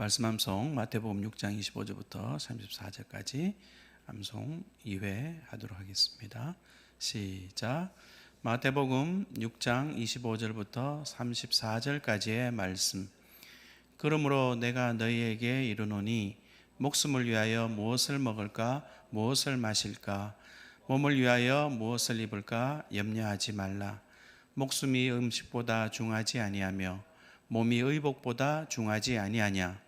말씀 암송 마태복음 6장 25절부터 34절까지 암송 2회 하도록 하겠습니다. 시작. 마태복음 6장 25절부터 34절까지의 말씀. 그러므로 내가 너희에게 이르노니 목숨을 위하여 무엇을 먹을까 무엇을 마실까 몸을 위하여 무엇을 입을까 염려하지 말라. 목숨이 음식보다 중하지 아니하며 몸이 의복보다 중하지 아니하냐.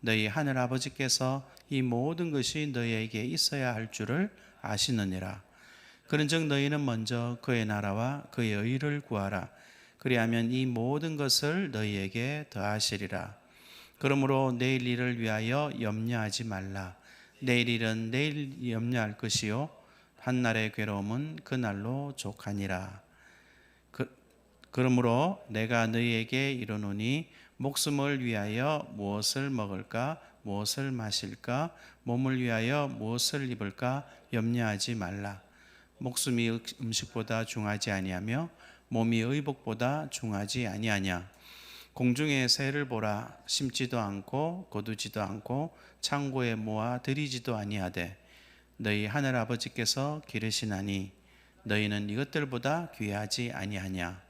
너희 하늘 아버지께서 이 모든 것이 너희에게 있어야 할 줄을 아시느니라. 그런즉 너희는 먼저 그의 나라와 그의 의를 구하라. 그리하면 이 모든 것을 너희에게 더하시리라. 그러므로 내일 일을 위하여 염려하지 말라. 내일 일은 내일 염려할 것이요 한 날의 괴로움은 그 날로 족하니라. 그, 그러므로 내가 너희에게 이르노니 목숨을 위하여 무엇을 먹을까 무엇을 마실까 몸을 위하여 무엇을 입을까 염려하지 말라. 목숨이 음식보다 중하지 아니하며 몸이 의복보다 중하지 아니하냐. 공중의 새를 보라 심지도 않고 거두지도 않고 창고에 모아 들이지도 아니하되 너희 하늘 아버지께서 기르시나니 너희는 이것들보다 귀하지 아니하냐.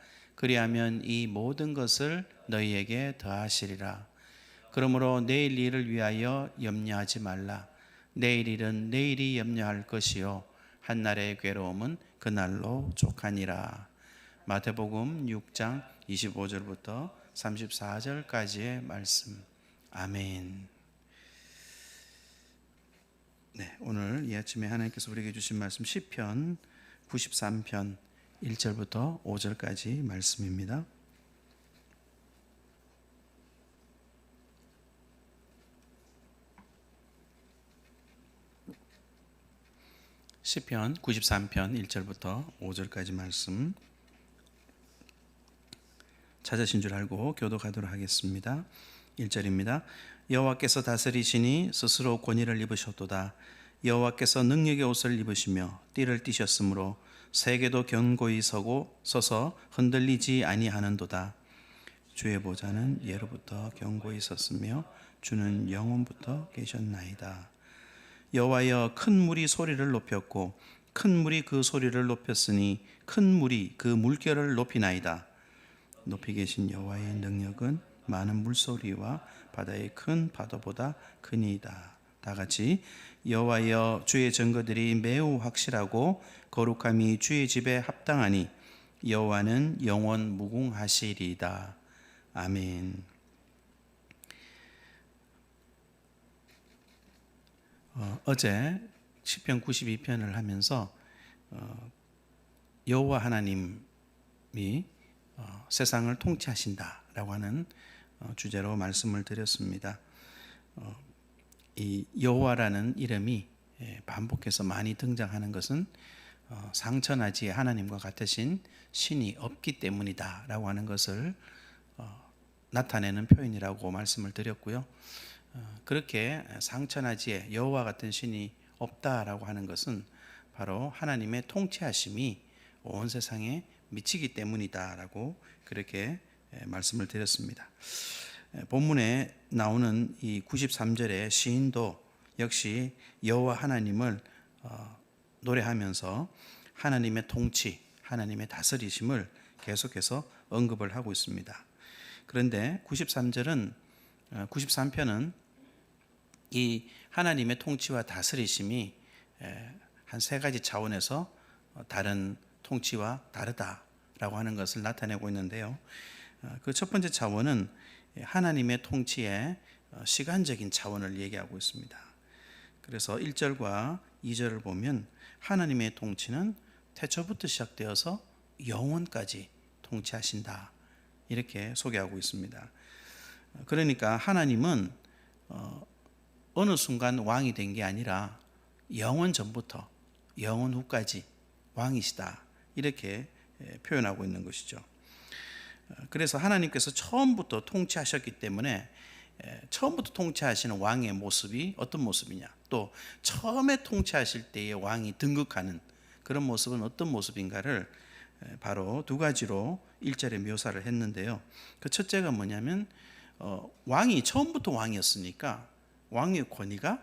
그리하면 이 모든 것을 너희에게 더하시리라. 그러므로 내일 일을 위하여 염려하지 말라. 내일 일은 내일이 염려할 것이요 한날의 괴로움은 그날로 족하니라. 마태복음 6장 25절부터 34절까지의 말씀. 아멘. 네, 오늘 이 아침에 하나님께서 우리에게 주신 말씀 시편 93편 1절부터 5절까지 말씀입니다. 시편 93편 1절부터 5절까지 말씀 찾으신 줄 알고 교독하도록 하겠습니다. 1절입니다. 여호와께서 다스리시니 스스로 권위를 입으셨도다. 여호와께서 능력의 옷을 입으시며 띠를 띠셨으므로 세계도 견고히 서고 서서 흔들리지 아니하는도다. 주의 보좌는 예로부터 견고히 섰으며 주는 영원부터 계셨나이다. 여호와여 큰 물이 소리를 높였고 큰 물이 그 소리를 높였으니 큰 물이 그 물결을 높이나이다. 높이 계신 여호와의 능력은 많은 물소리와 바다의 큰 파도보다 크니이다. 다 같이 여호와여 주의 증거들이 매우 확실하고 거룩함이 주의 집에 합당하니 여호와는 영원 무궁하시리이다. 아멘. 어, 어제 시편 92편을 하면서 어, 여호와 하나님이 어, 세상을 통치하신다라고 하는 어, 주제로 말씀을 드렸습니다. 어, 이 여호와라는 이름이 예, 반복해서 많이 등장하는 것은 어, 상천하지 하나님과 같으신 신이 없기 때문이다라고 하는 것을 어, 나타내는 표현이라고 말씀을 드렸고요. 어, 그렇게 상천하지에 여호와 같은 신이 없다라고 하는 것은 바로 하나님의 통치하심이 온 세상에 미치기 때문이다라고 그렇게 예, 말씀을 드렸습니다. 예, 본문에 나오는 이 93절의 시인도 역시 여호와 하나님을 어, 노래하면서 하나님의 통치, 하나님의 다스리심을 계속해서 언급을 하고 있습니다. 그런데 93절은 93편은 이 하나님의 통치와 다스리심이 한 세 가지 차원에서 어, 다른 통치와 다르다라고 하는 것을 나타내고 있는데요. 그 첫 번째 차원은 하나님의 통치의 어, 시간적인 차원을 얘기하고 있습니다. 그래서 1절과 2절을 보면 하나님의 통치는 태초부터 시작되어서 영원까지 통치하신다. 이렇게 소개하고 있습니다. 그러니까 하나님은 어, 어느 순간 왕이 된 게 아니라 영원 전부터 영원 후까지 왕이시다. 이렇게 예, 표현하고 있는 것이죠. 어, 그래서 하나님께서 처음부터 통치하셨기 때문에 예, 처음부터 통치하시는 왕의 모습이 어떤 모습이냐? 또 처음에 통치하실 때의 왕이 등극하는 그런 모습은 어떤 모습인가를 예, 바로 두 가지로 일절에 묘사를 했는데요. 그 첫째가 뭐냐면 어, 왕이 처음부터 왕이었으니까 왕의 권위가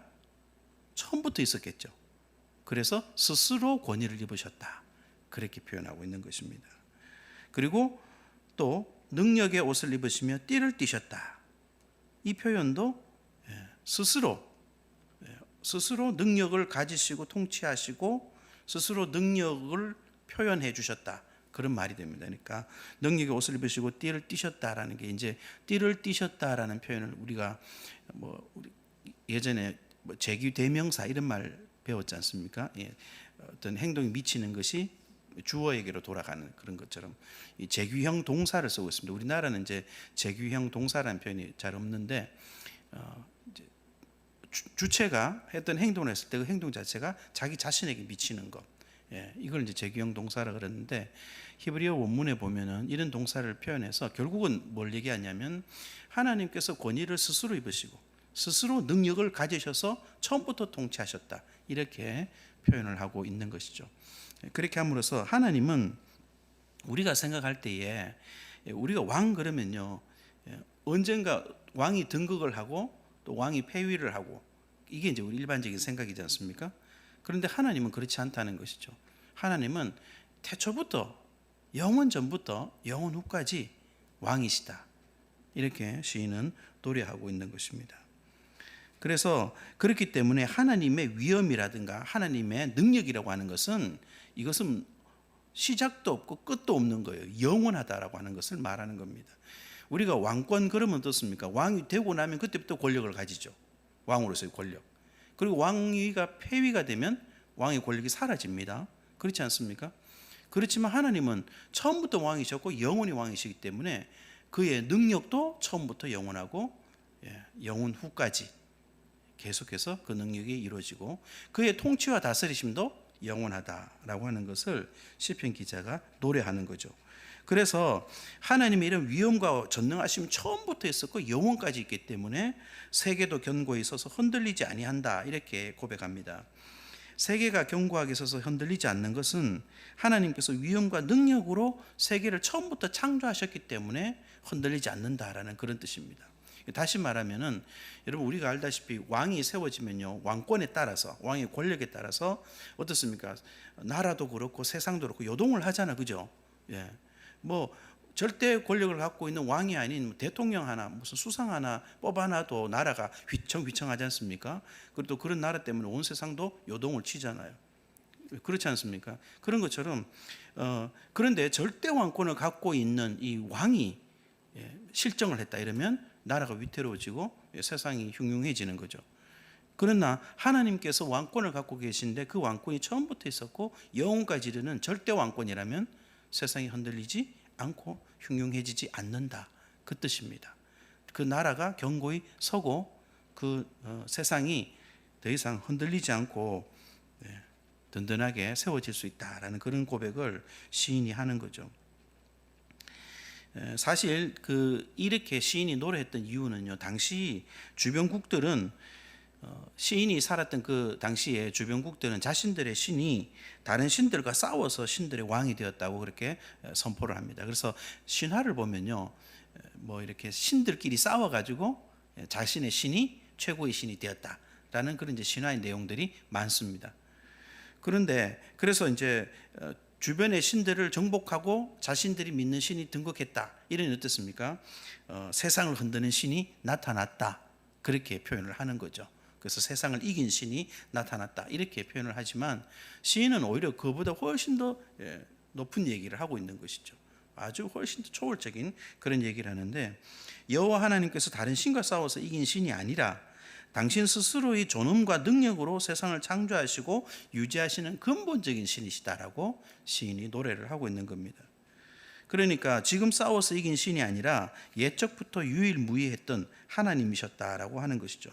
처음부터 있었겠죠. 그래서 스스로 권위를 입으셨다. 그렇게 표현하고 있는 것입니다. 그리고 또 능력의 옷을 입으시며 띠를 띠셨다. 이 표현도 예, 스스로 예, 스스로 능력을 가지시고 통치하시고 스스로 능력을 표현해 주셨다. 그런 말이 됩니다. 그러니까 능력의 옷을 입으시고 띠를 띠셨다라는 게 이제 띠를 띠셨다라는 표현을 우리가 뭐 우리 예전에 뭐 제규 대명사 이런 말 배웠지 않습니까? 예, 어떤 행동이 미치는 것이 주어에게로 돌아가는 그런 것처럼 이 제규형 동사를 쓰고 있습니다. 우리나라는 이제 제규형 동사라는 표현이 잘 없는데 어, 주, 체가 했던 행동을 했을 때 그 행동 자체가 자기 자신에게 미치는 것. 예, 이걸 이제 제규형 동사라 그러는데 히브리어 원문에 보면은 이런 동사를 표현해서 결국은 뭘 얘기하냐면 하나님께서 권위를 스스로 입으시고 스스로 능력을 가지셔서 처음부터 통치하셨다. 이렇게 표현을 하고 있는 것이죠. 그렇게 함으로써 하나님은 우리가 생각할 때에 우리가 왕 그러면요 언젠가 왕이 등극을 하고 또 왕이 폐위를 하고 이게 이제 우리 일반적인 생각이지 않습니까? 그런데 하나님은 그렇지 않다는 것이죠. 하나님은 태초부터 영원 전부터 영원 후까지 왕이시다. 이렇게 시인은 노래하고 있는 것입니다. 그래서 그렇기 때문에 하나님의 위엄이라든가 하나님의 능력이라고 하는 것은 이것은 시작도 없고 끝도 없는 거예요. 영원하다라고 하는 것을 말하는 겁니다. 우리가 왕권 그러면 어떻습니까? 왕이 되고 나면 그때부터 권력을 가지죠. 왕으로서의 권력. 그리고 왕위가 폐위가 되면 왕의 권력이 사라집니다. 그렇지 않습니까? 그렇지만 하나님은 처음부터 왕이셨고 영원히 왕이시기 때문에 그의 능력도 처음부터 영원하고 예, 영원 후까지 계속해서 그 능력이 이루어지고 그의 통치와 다스리심도 영원하다라고 하는 것을 시편 기자가 노래하는 거죠. 그래서 하나님의 이런 위엄과 전능하심 처음부터 있었고 영원까지 있기 때문에 세계도 견고히 서서 흔들리지 아니한다 이렇게 고백합니다. 세계가 견고하게 서서 흔들리지 않는 것은 하나님께서 위엄과 능력으로 세계를 처음부터 창조하셨기 때문에 흔들리지 않는다라는 그런 뜻입니다. 다시 말하면은 여러분 우리가 알다시피 왕이 세워지면요 왕권에 따라서 왕의 권력에 따라서 어떻습니까? 나라도 그렇고 세상도 그렇고 요동을 하잖아, 그죠? 예, 뭐 절대 권력을 갖고 있는 왕이 아닌 뭐 대통령 하나 무슨 수상 하나 뽑아놔도 나라가 휘청휘청하지 않습니까? 그리고 또 그런 나라 때문에 온 세상도 요동을 치잖아요. 그렇지 않습니까? 그런 것처럼 어, 그런데 절대 왕권을 갖고 있는 이 왕이 예, 실정을 했다 이러면 나라가 위태로워지고 세상이 흉흉해지는 거죠. 그러나 하나님께서 왕권을 갖고 계신데 그 왕권이 처음부터 있었고 영원까지 이르는 절대 왕권이라면 세상이 흔들리지 않고 흉흉해지지 않는다. 그 뜻입니다. 그 나라가 견고히 서고 그 어, 세상이 더 이상 흔들리지 않고 네, 든든하게 세워질 수 있다라는 그런 고백을 시인이 하는 거죠. 에, 사실 그 이렇게 시인이 노래했던 이유는요. 당시 주변국들은 어, 시인이 살았던 그 당시에 주변국들은 자신들의 신이 다른 신들과 싸워서 신들의 왕이 되었다고 그렇게 에, 선포를 합니다. 그래서 신화를 보면요, 에, 뭐 이렇게 신들끼리 싸워 가지고 에, 자신의 신이 최고의 신이 되었다라는 그런 이제 신화의 내용들이 많습니다. 그런데 그래서 이제 어, 주변의 신들을 정복하고 자신들이 믿는 신이 등극했다. 이런 어떻습니까? 어, 세상을 흔드는 신이 나타났다. 그렇게 표현을 하는 거죠. 그래서 세상을 이긴 신이 나타났다. 이렇게 표현을 하지만 시인은 오히려 그보다 훨씬 더 예, 높은 얘기를 하고 있는 것이죠. 아주 훨씬 더 초월적인 그런 얘기를 하는데 여호와 하나님께서 다른 신과 싸워서 이긴 신이 아니라 당신 스스로의 존엄과 능력으로 세상을 창조하시고 유지하시는 근본적인 신이시다라고 시인이 노래를 하고 있는 겁니다. 그러니까 지금 싸워서 이긴 신이 아니라 옛적부터 유일무이했던 하나님이셨다라고 하는 것이죠.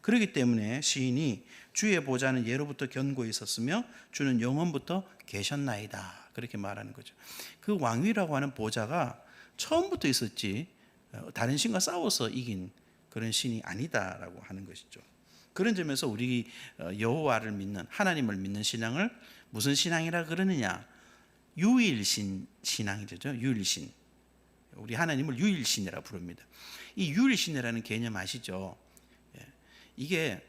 그렇기 때문에 시인이 주의 보좌는 예로부터 견고히 있었으며 주는 영원부터 계셨나이다. 그렇게 말하는 거죠. 그 왕위라고 하는 보좌가 처음부터 있었지 어, 다른 신과 싸워서 이긴 그런 신이 아니다라고 하는 것이죠. 그런 점에서 우리 어, 여호와를 믿는 하나님을 믿는 신앙을 무슨 신앙이라 그러느냐? 유일신 신앙이죠. 유일신. 우리 하나님을 유일신이라 부릅니다. 이 유일신이라는 개념 아시죠? 예. 이게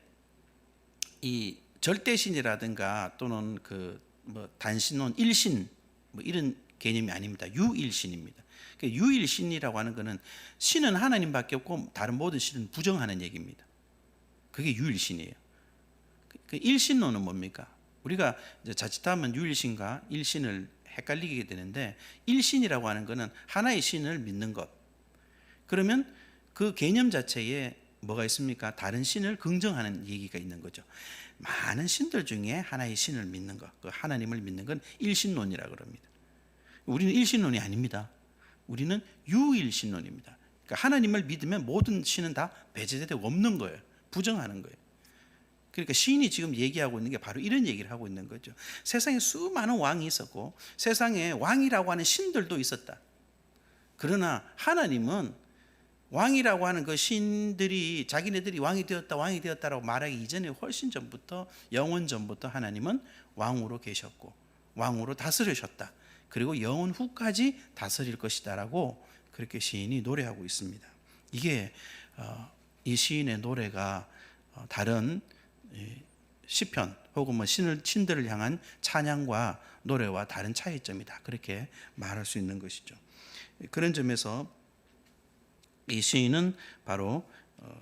이 절대신이라든가 또는 그 뭐 단신론 일신 뭐 이런 개념이 아닙니다. 유일신입니다. 그 유일신이라고 하는 것은 신은 하나님밖에 없고 다른 모든 신은 부정하는 얘기입니다. 그게 유일신이에요. 그 일신론은 뭡니까? 우리가 자칫하면 유일신과 일신을 헷갈리게 되는데 일신이라고 하는 것은 하나의 신을 믿는 것. 그러면 그 개념 자체에 뭐가 있습니까? 다른 신을 긍정하는 얘기가 있는 거죠. 많은 신들 중에 하나의 신을 믿는 것, 그 하나님을 믿는 건 일신론이라 그럽니다. 우리는 일신론이 아닙니다. 우리는 유일 신론입니다. 그러니까 하나님을 믿으면 모든 신은 다 배제되고 없는 거예요. 부정하는 거예요. 그러니까 시인이 지금 얘기하고 있는 게 바로 이런 얘기를 하고 있는 거죠. 세상에 수많은 왕이 있었고 세상에 왕이라고 하는 신들도 있었다. 그러나 하나님은 왕이라고 하는 그 신들이 자기네들이 왕이 되었다 왕이 되었다라고 말하기 이전에 훨씬 전부터 영원 전부터 하나님은 왕으로 계셨고 왕으로 다스리셨다. 그리고 영원 후까지 다스릴 것이다라고 그렇게 시인이 노래하고 있습니다. 이게 어, 이 시인의 노래가 어, 다른 시편 혹은 뭐 신을 신들을 향한 찬양과 노래와 다른 차이점이다. 그렇게 말할 수 있는 것이죠. 그런 점에서 이 시인은 바로 어,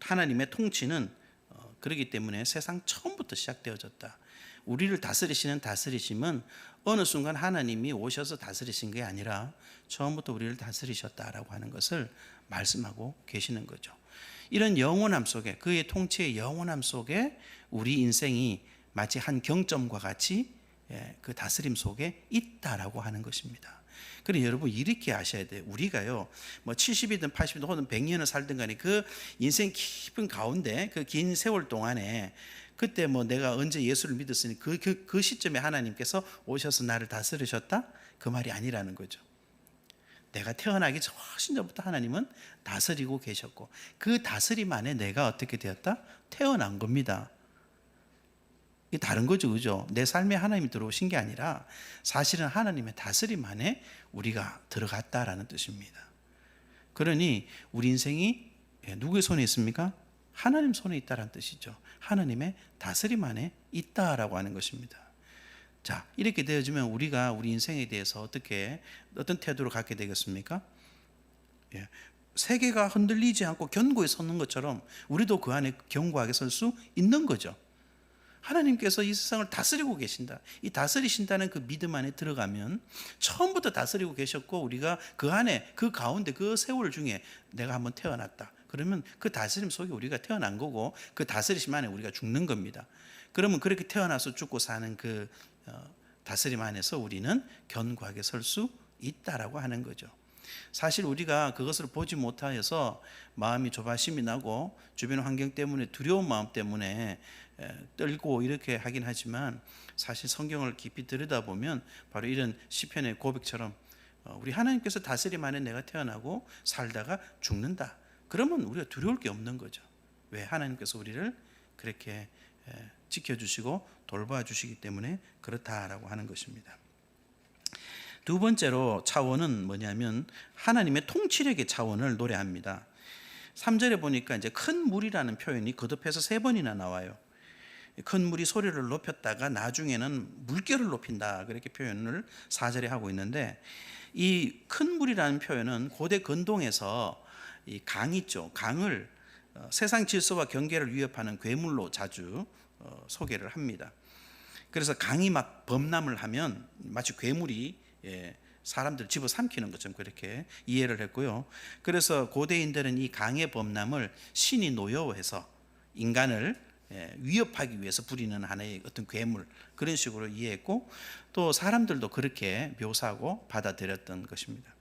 하나님의 통치는 어, 그러기 때문에 세상 처음부터 시작되어졌다. 우리를 다스리시는 다스리심은 어느 순간 하나님이 오셔서 다스리신 게 아니라 처음부터 우리를 다스리셨다라고 하는 것을 말씀하고 계시는 거죠. 이런 영원함 속에 그의 통치의 영원함 속에 우리 인생이 마치 한 경점과 같이 예, 그 다스림 속에 있다라고 하는 것입니다. 그래 여러분 이렇게 아셔야 돼요. 우리가요, 뭐 70이든 80이든 혹은 100년을 살든 간에 그 인생 깊은 가운데 그 긴 세월 동안에 그때 뭐 내가 언제 예수를 믿었으니 그, 그, 그 시점에 하나님께서 오셔서 나를 다스리셨다? 그 말이 아니라는 거죠. 내가 태어나기 훨씬 전부터 하나님은 다스리고 계셨고 그 다스림 안에 내가 어떻게 되었다? 태어난 겁니다. 이게 다른 거죠, 그죠? 내 삶에 하나님이 들어오신 게 아니라 사실은 하나님의 다스림 안에 우리가 들어갔다라는 뜻입니다. 그러니 우리 인생이 예, 누구의 손에 있습니까? 하나님 손에 있다라는 뜻이죠. 하나님의 다스림 안에 있다라고 하는 것입니다. 자, 이렇게 되어지면 우리가 우리 인생에 대해서 어떻게 어떤 태도를 갖게 되겠습니까? 예. 세계가 흔들리지 않고 견고히 섰는 것처럼 우리도 그 안에 견고하게 설 수 있는 거죠. 하나님께서 이 세상을 다스리고 계신다. 이 다스리신다는 그 믿음 안에 들어가면 처음부터 다스리고 계셨고 우리가 그 안에 그 가운데 그 세월 중에 내가 한번 태어났다. 그러면 그 다스림 속에 우리가 태어난 거고 그 다스리심 안에 우리가 죽는 겁니다. 그러면 그렇게 태어나서 죽고 사는 그 어, 다스림 안에서 우리는 견고하게 설 수 있다라고 하는 거죠. 사실 우리가 그것을 보지 못하여서 마음이 조바심이 나고 주변 환경 때문에 두려운 마음 때문에 에, 떨고 이렇게 하긴 하지만 사실 성경을 깊이 들여다보면 바로 이런 시편의 고백처럼 어, 우리 하나님께서 다스림 안에 내가 태어나고 살다가 죽는다. 그러면 우리가 두려울 게 없는 거죠. 왜 하나님께서 우리를 그렇게 에, 지켜주시고 돌봐주시기 때문에 그렇다라고 하는 것입니다. 두 번째로 차원은 뭐냐면 하나님의 통치력의 차원을 노래합니다. 3절에 보니까 이제 큰 물이라는 표현이 거듭해서 세 번이나 나와요. 큰 물이 소리를 높였다가 나중에는 물결을 높인다 그렇게 표현을 4절에 하고 있는데 이 큰 물이라는 표현은 고대 건동에서 이 강 있죠. 강을 어, 세상 질서와 경계를 위협하는 괴물로 자주 어, 소개를 합니다. 그래서 강이 막 범람을 하면 마치 괴물이 예, 사람들 집어 삼키는 것처럼 그렇게 이해를 했고요. 그래서 고대인들은 이 강의 범람을 신이 노여워해서 인간을 예, 위협하기 위해서 부리는 하나의 어떤 괴물 그런 식으로 이해했고 또 사람들도 그렇게 묘사하고 받아들였던 것입니다.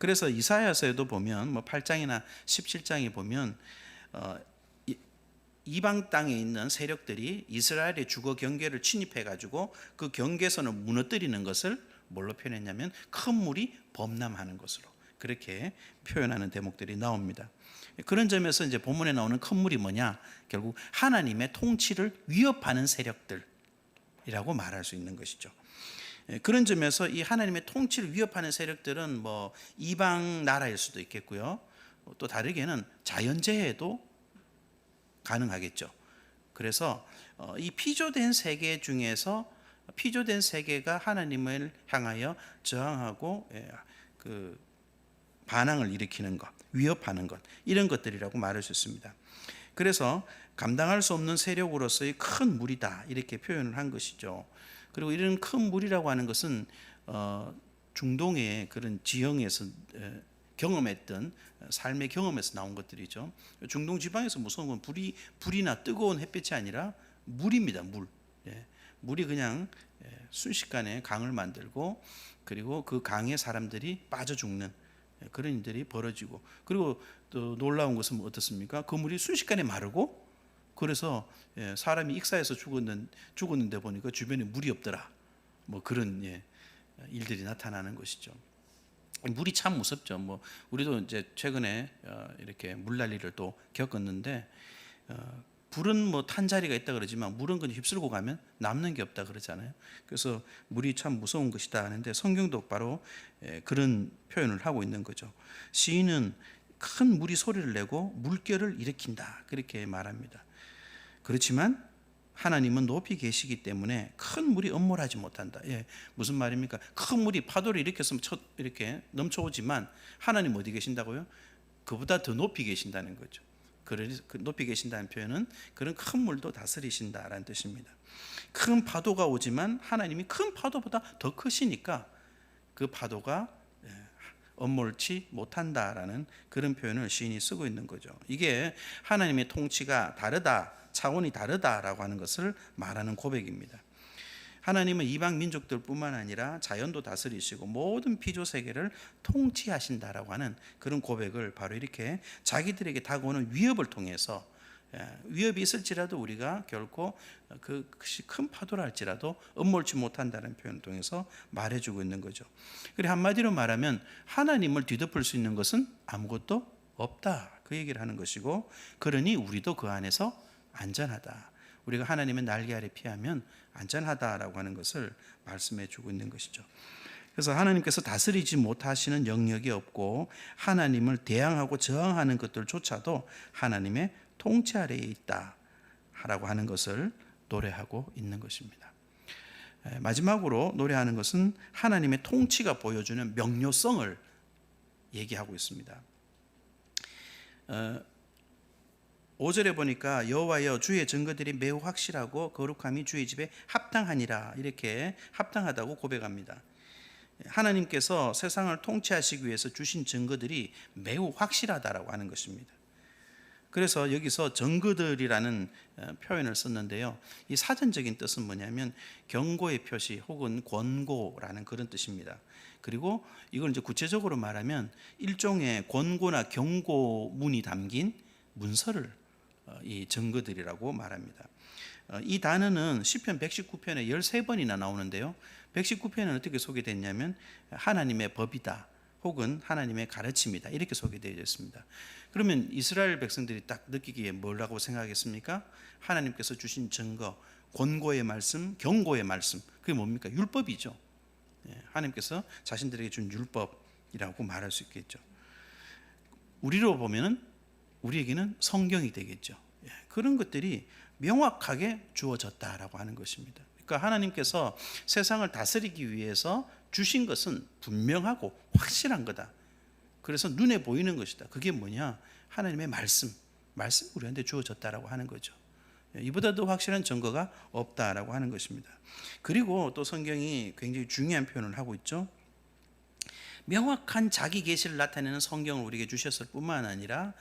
그래서 이사야서에도 보면 뭐 8장이나 17장에 보면 어, 이- 이방 땅에 있는 세력들이 이스라엘의 주거 경계를 침입해 가지고 그 경계선을 무너뜨리는 것을 뭘로 표현했냐면 큰 물이 범람하는 것으로 그렇게 표현하는 대목들이 나옵니다. 그런 점에서 이제 본문에 나오는 큰 물이 뭐냐? 결국 하나님의 통치를 위협하는 세력들이라고 말할 수 있는 것이죠. 예, 그런 점에서 이 하나님의 통치를 위협하는 세력들은 뭐 이방 나라일 수도 있겠고요. 또 다르게는 자연재해도 가능하겠죠. 그래서 어, 이 피조된 세계 중에서 피조된 세계가 하나님을 향하여 저항하고 예, 그 반항을 일으키는 것, 위협하는 것 이런 것들이라고 말할 수 있습니다. 그래서 감당할 수 없는 세력으로서의 큰 물이다 이렇게 표현을 한 것이죠. 그리고 이런 큰 물이라고 하는 것은 어, 중동의 그런 지형에서 에, 경험했던 삶의 경험에서 나온 것들이죠. 중동 지방에서 무서운 건 불이 불이나 뜨거운 햇빛이 아니라 물입니다. 물. 예. 물이 그냥 예, 순식간에 강을 만들고 그리고 그 강에 사람들이 빠져 죽는 예, 그런 일들이 벌어지고 그리고 또 놀라운 것은 뭐 어떻습니까? 그 물이 순식간에 마르고 그래서 예, 사람이 익사해서 죽었는 죽었는데 보니까 주변에 물이 없더라. 뭐 그런 예, 일들이 나타나는 것이죠. 물이 참 무섭죠. 뭐 우리도 이제 최근에 어, 이렇게 물난리를 또 겪었는데 어, 불은 뭐 탄 자리가 있다 그러지만 물은 그냥 휩쓸고 가면 남는 게 없다 그러잖아요. 그래서 물이 참 무서운 것이다 하는데 성경도 바로 예, 그런 표현을 하고 있는 거죠. 시인은 큰 물이 소리를 내고 물결을 일으킨다 그렇게 말합니다. 그렇지만 하나님은 높이 계시기 때문에 큰 물이 엄몰하지 못한다. 예, 무슨 말입니까? 큰 물이 파도를 일으켜서 쳐- 이렇게 넘쳐오지만 하나님 어디 계신다고요? 그보다 더 높이 계신다는 거죠. 그래서 그 높이 계신다는 표현은 그런 큰 물도 다스리신다라는 뜻입니다. 큰 파도가 오지만 하나님이 큰 파도보다 더 크시니까 그 파도가 예, 엄몰치 못한다라는 그런 표현을 시인이 쓰고 있는 거죠. 이게 하나님의 통치가 다르다, 차원이 다르다라고 하는 것을 말하는 고백입니다. 하나님은 이방 민족들뿐만 아니라 자연도 다스리시고 모든 피조 세계를 통치하신다라고 하는 그런 고백을 바로 이렇게 자기들에게 다가오는 위협을 통해서 예, 위협이 있을지라도 우리가 결코 그 그것이 큰 파도라 할지라도 엄몰치 못한다는 표현을 통해서 말해주고 있는 거죠. 그래 한마디로 말하면 하나님을 뒤덮을 수 있는 것은 아무것도 없다 그 얘기를 하는 것이고 그러니 우리도 그 안에서 안전하다. 우리가 하나님의 날개 아래 피하면 안전하다라고 하는 것을 말씀해 주고 있는 것이죠. 그래서 하나님께서 다스리지 못하시는 영역이 없고 하나님을 대항하고 저항하는 것들조차도 하나님의 통치 아래에 있다라고 하는 것을 노래하고 있는 것입니다. 에, 마지막으로 노래하는 것은 하나님의 통치가 보여주는 명료성을 얘기하고 있습니다. 어, 5절에 보니까 여호와여 주의 증거들이 매우 확실하고 거룩함이 주의 집에 합당하니라 이렇게 합당하다고 고백합니다. 하나님께서 세상을 통치하시기 위해서 주신 증거들이 매우 확실하다라고 하는 것입니다. 그래서 여기서 정거들이라는 어, 표현을 썼는데요. 이 사전적인 뜻은 뭐냐면 경고의 표시 혹은 권고라는 그런 뜻입니다. 그리고 이걸 이제 구체적으로 말하면 일종의 권고나 경고문이 담긴 문서를 어, 이 정거들이라고 말합니다. 어, 이 단어는 시편 119편에 13번이나 나오는데요. 119편은 어떻게 소개됐냐면 하나님의 법이다 혹은 하나님의 가르침이다 이렇게 소개되어 있습니다. 그러면 이스라엘 백성들이 딱 느끼기에 뭐라고 생각했습니까? 하나님께서 주신 증거, 권고의 말씀, 경고의 말씀 그게 뭡니까? 율법이죠. 예, 하나님께서 자신들에게 준 율법이라고 말할 수 있겠죠. 우리로 보면은 우리에게는 성경이 되겠죠. 예, 그런 것들이 명확하게 주어졌다라고 하는 것입니다. 그러니까 하나님께서 세상을 다스리기 위해서 주신 것은 분명하고 확실한 거다. 그래서 눈에 보이는 것이다. 그게 뭐냐? 하나님의 말씀, 말씀 우리한테 주어졌다라고 하는 거죠. 예, 이보다 더 확실한 증거가 없다라고 하는 것입니다. 그리고 또 성경이 굉장히 중요한 표현을 하고 있죠. 명확한 자기 계시를 나타내는 성경을 우리에게 주셨을 뿐만 아니라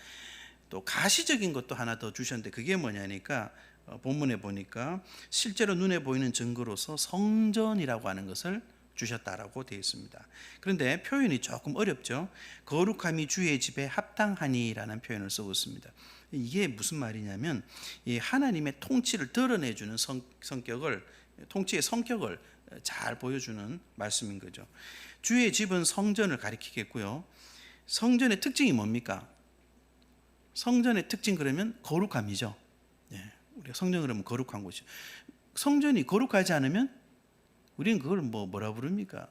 또 가시적인 것도 하나 더 주셨는데 그게 뭐냐니까 어, 본문에 보니까 실제로 눈에 보이는 증거로서 성전이라고 하는 것을 주셨다라고 되어 있습니다. 그런데 표현이 조금 어렵죠. 거룩함이 주의 집에 합당하니라는 표현을 쓰고 있습니다. 이게 무슨 말이냐면 이 하나님의 통치를 드러내주는 성, 성격을 통치의 성격을 잘 보여주는 말씀인 거죠. 주의 집은 성전을 가리키겠고요. 성전의 특징이 뭡니까? 성전의 특징 그러면 거룩함이죠. 예, 우리가 성전 그러면 거룩한 곳이. 성전이 거룩하지 않으면 우리는 그걸 뭐 뭐라 부릅니까?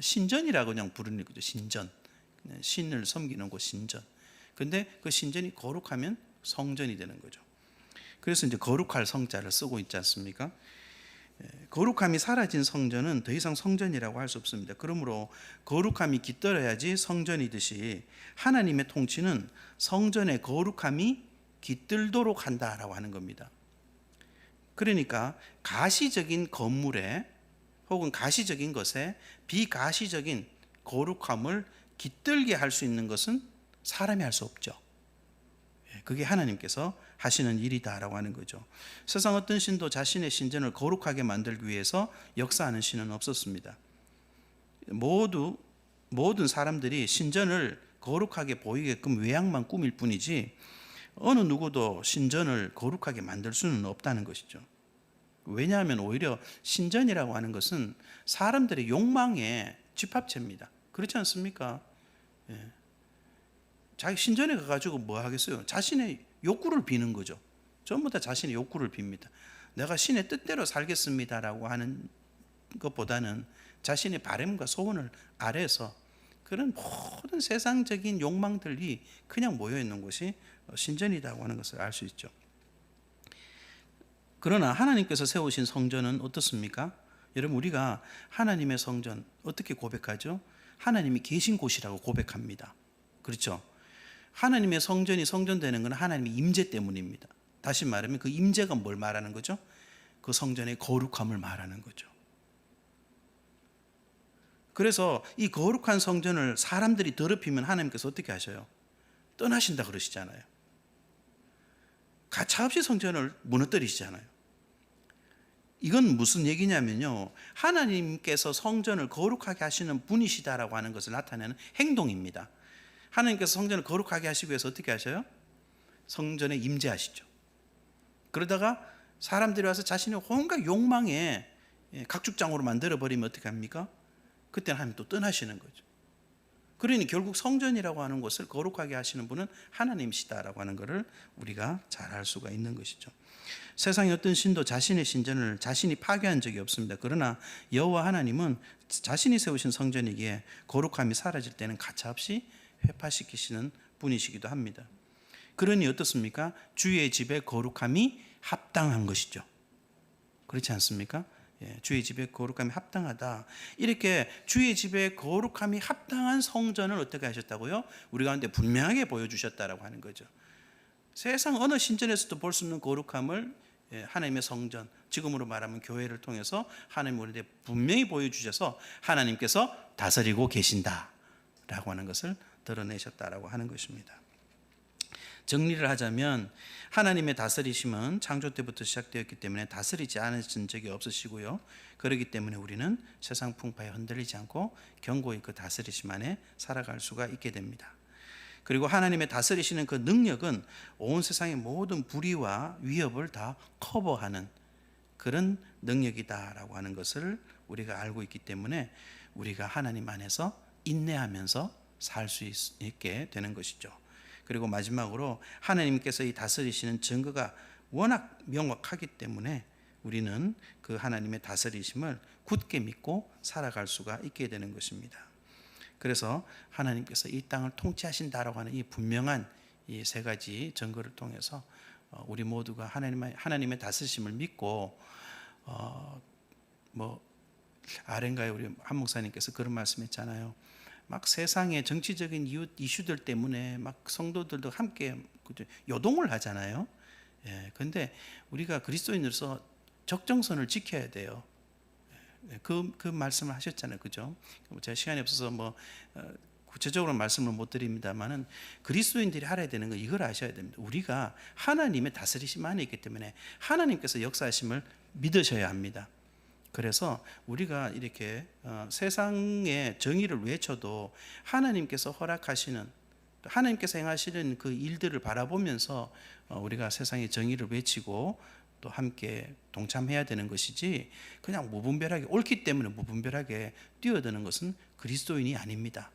신전이라고 그냥 부르는 거죠. 신전. 신을 섬기는 곳 신전. 근데 그 신전이 거룩하면 성전이 되는 거죠. 그래서 이제 거룩할 성자를 쓰고 있지 않습니까? 예, 거룩함이 사라진 성전은 더 이상 성전이라고 할 수 없습니다. 그러므로 거룩함이 깃들어야지 성전이듯이 하나님의 통치는 성전의 거룩함이 깃들도록 한다라고 하는 겁니다. 그러니까 가시적인 건물에 혹은 가시적인 것에 비가시적인 거룩함을 깃들게 할 수 있는 것은 사람이 할 수 없죠. 예, 그게 하나님께서 하시는 일이다라고 하는 거죠. 세상 어떤 신도 자신의 신전을 거룩하게 만들기 위해서 역사하는 신은 없었습니다. 모두 모든 사람들이 신전을 거룩하게 보이게끔 외양만 꾸밀 뿐이지 어느 누구도 신전을 거룩하게 만들 수는 없다는 것이죠. 왜냐하면 오히려 신전이라고 하는 것은 사람들의 욕망의 집합체입니다. 그렇지 않습니까? 예. 자기 신전에 가가지고 뭐 하겠어요? 자신의 욕구를 비는 거죠. 전부 다 자신의 욕구를 빕니다. 내가 신의 뜻대로 살겠습니다라고 하는 것보다는 자신의 바램과 소원을 아래서 그런 모든 세상적인 욕망들이 그냥 모여 있는 곳이 신전이라고 하는 것을 알 수 있죠. 그러나 하나님께서 세우신 성전은 어떻습니까? 여러분 우리가 하나님의 성전 어떻게 고백하죠? 하나님이 계신 곳이라고 고백합니다. 그렇죠? 하나님의 성전이 성전되는 것은 하나님의 임재 때문입니다. 다시 말하면 그 임재가 뭘 말하는 거죠? 그 성전의 거룩함을 말하는 거죠. 그래서 이 거룩한 성전을 사람들이 더럽히면 하나님께서 어떻게 하셔요? 떠나신다 그러시잖아요. 가차없이 성전을 무너뜨리시잖아요. 이건 무슨 얘기냐면요. 하나님께서 성전을 거룩하게 하시는 분이시다라고 하는 것을 나타내는 행동입니다. 하나님께서 성전을 거룩하게 하시기 위해서 어떻게 하셔요? 성전에 임재하시죠. 그러다가 사람들이 와서 자신의 온갖 욕망에 예, 각축장으로 만들어 버리면 어떻게 합니까? 그때는 하나님 또 떠나시는 거죠. 그러니 결국 성전이라고 하는 것을 거룩하게 하시는 분은 하나님이시다라고 하는 것을 우리가 잘 알 수가 있는 것이죠. 세상의 어떤 신도 자신의 신전을 자신이 파괴한 적이 없습니다. 그러나 여호와 하나님은 자신이 세우신 성전이기에 거룩함이 사라질 때는 가차없이 회파시키시는 분이시기도 합니다. 그러니 어떻습니까? 주의 집에 거룩함이 합당한 것이죠. 그렇지 않습니까? 예, 주의 집에 거룩함이 합당하다. 이렇게 주의 집에 거룩함이 합당한 성전을 어떻게 하셨다고요? 우리 가운데 분명하게 보여주셨다라고 하는 거죠. 세상 어느 신전에서도 볼 수 없는 거룩함을 예, 하나님의 성전, 지금으로 말하면 교회를 통해서 하나님 우리에 분명히 보여주셔서 하나님께서 다스리고 계신다라고 하는 것을 드러내셨다라고 하는 것입니다. 정리를 하자면 하나님의 다스리심은 창조 때부터 시작되었기 때문에 다스리지 않으신 적이 없으시고요. 그렇기 때문에 우리는 세상 풍파에 흔들리지 않고 견고히 그 다스리심 안에 살아갈 수가 있게 됩니다. 그리고 하나님의 다스리시는 그 능력은 온 세상의 모든 불의와 위협을 다 커버하는 그런 능력이다라고 하는 것을 우리가 알고 있기 때문에 우리가 하나님 안에서 인내하면서 살 수 있게 되는 것이죠. 그리고 마지막으로 하나님께서 이 다스리시는 증거가 워낙 명확하기 때문에 우리는 그 하나님의 다스리심을 굳게 믿고 살아갈 수가 있게 되는 것입니다. 그래서 하나님께서 이 땅을 통치하신다라고 하는 이 분명한 이 세 가지 증거를 통해서 어, 우리 모두가 하나님의 하나님의 다스리심을 믿고 어 뭐 아렌가에 우리 한 목사님께서 그런 말씀했잖아요. 막 세상의 정치적인 이유, 이슈들 때문에 막 성도들도 함께? 요동을 하잖아요. 예, 근데 우리가 그리스도인으로서 적정선을 지켜야 돼요. 예, 그, 그 말씀을 하셨잖아요. 그죠? 제가 시간이 없어서 뭐, 어, 구체적으로 말씀을 못 드립니다만은 그리스도인들이 알아야 되는 건 이걸 아셔야 됩니다. 우리가 하나님의 다스리심 안에 있기 때문에 하나님께서 역사하심을 믿으셔야 합니다. 그래서 우리가 이렇게 어, 세상의 정의를 외쳐도 하나님께서 허락하시는 또 하나님께서 행하시는 그 일들을 바라보면서 어, 우리가 세상의 정의를 외치고 또 함께 동참해야 되는 것이지 그냥 무분별하게 옳기 때문에 무분별하게 뛰어드는 것은 그리스도인이 아닙니다.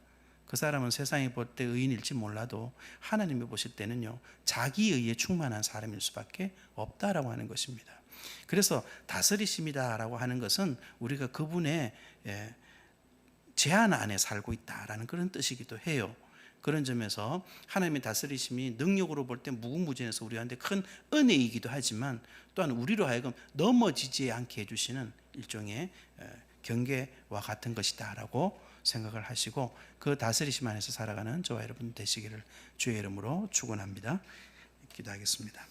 그 사람은 세상에 볼때 의인일지 몰라도 하나님이 보실 때는요 자기 의에 충만한 사람일 수밖에 없다라고 하는 것입니다. 그래서 다스리심이다라고 하는 것은 우리가 그분의 예, 제한 안에 살고 있다라는 그런 뜻이기도 해요. 그런 점에서 하나님의 다스리심이 능력으로 볼 때 무궁무진해서 우리한테 큰 은혜이기도 하지만 또한 우리로 하여금 넘어지지 않게 해주시는 일종의 예, 경계와 같은 것이다라고 생각을 하시고 그 다스리심 안에서 살아가는 저와 여러분 되시기를 주의 이름으로 축원합니다. 기도하겠습니다.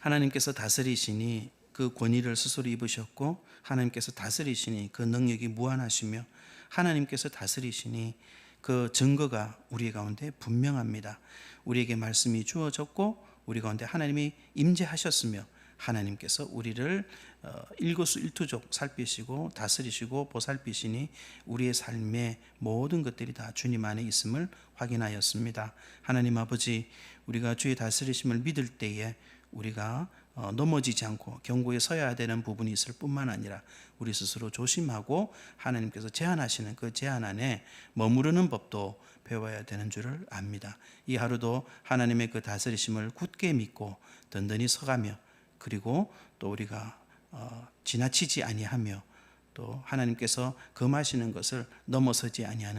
하나님께서 다스리시니 그 권위를 스스로 입으셨고 하나님께서 다스리시니 그 능력이 무한하시며 하나님께서 다스리시니 그 증거가 우리 가운데 분명합니다. 우리에게 말씀이 주어졌고 우리 가운데 하나님이 임재하셨으며 하나님께서 우리를 어, 일거수일투족 살피시고 다스리시고 보살피시니 우리의 삶의 모든 것들이 다 주님 안에 있음을 확인하였습니다. 하나님 아버지 우리가 주의 다스리심을 믿을 때에 우리가 어, 넘어지지 않고 경고에 서야 되는 부분이 있을 뿐만 아니라 우리 스스로 조심하고 하나님께서 제한하시는 그 제한 안에 머무르는 법도 배워야 되는 줄을 압니다. 이 하루도 하나님의 그 다스리심을 굳게 믿고 든든히 서가며 그리고 또 우리가 어, 지나치지 아니하며 또 하나님께서 금하시는 것을 넘어서지 아니하는